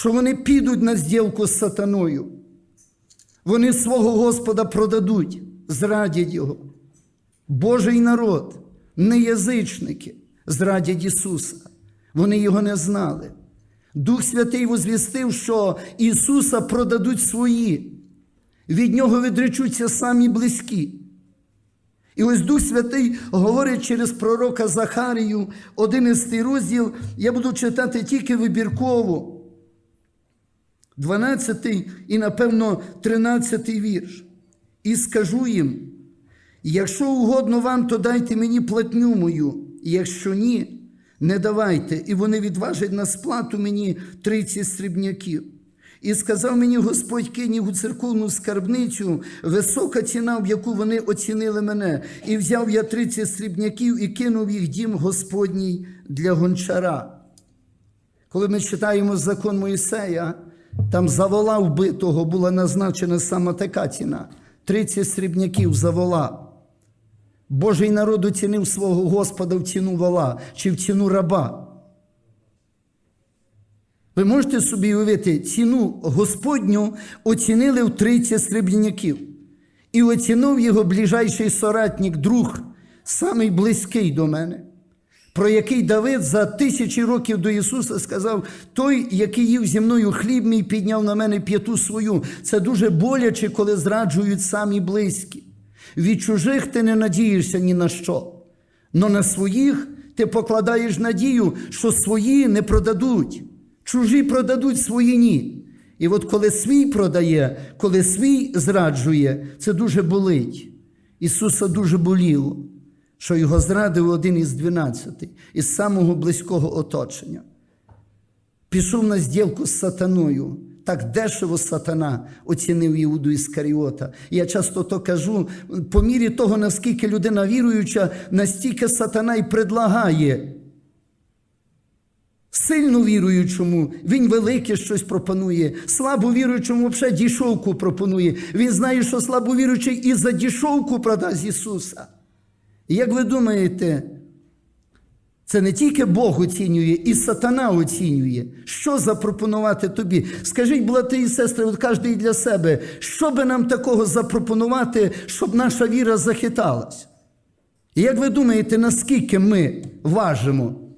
що вони підуть на зділку з сатаною. Вони свого Господа продадуть, зрадять Його. Божий народ, не язичники, зрадять Ісуса. Вони його не знали. Дух Святий возвістив, що Ісуса продадуть свої, від Нього відречуться самі близькі. І ось Дух Святий говорить через пророка Захарію, 11 розділ, я буду читати тільки вибірково. 12 і, напевно, 13 вірш. І скажу їм: якщо угодно вам, то дайте мені платню мою, якщо ні, не давайте, і вони відважать на сплату мені 30 срібняків. І сказав мені Господь кинь їх у церковну скарбницю, висока ціна, в яку вони оцінили мене. І взяв я 30 срібняків і кинув їх дім Господній для гончара. Коли ми читаємо закон Моїсея, там за вола вбитого була назначена саме така ціна 30 срібняків за вола. Божий народ оцінив свого Господа в ціну вола чи в ціну раба. Ви можете собі уявити, ціну Господню оцінили в 30 срібняків. І оцінив його ближайший соратник, друг, самий близький до мене, про який Давид за тисячі років до Ісуса сказав: той, який їв зі мною хліб мій, підняв на мене п'яту свою. Це дуже боляче, коли зраджують самі близькі. Від чужих ти не надієшся ні на що, но на своїх ти покладаєш надію, що свої не продадуть. Чужі продадуть свої ні. І от коли свій продає, коли свій зраджує, це дуже болить. Ісуса дуже боліло, що його зрадив один із дванадцяти, із самого близького оточення. Пішов на зділку з сатаною. Так дешево сатана оцінив Іуду Іскаріота. Я часто то кажу, по мірі того, наскільки людина віруюча, настільки сатана й предлагає. Сильно віруючому, він велике щось пропонує. Слабо віруючому взагалі дішовку пропонує. Він знає, що слабо віруючий і за дішовку продасть Ісуса. І як ви думаєте, це не тільки Бог оцінює, і сатана оцінює. Що запропонувати тобі? Скажіть, брати і сестри, от кожен для себе, що би нам такого запропонувати, щоб наша віра захиталась? І як ви думаєте, наскільки ми важимо?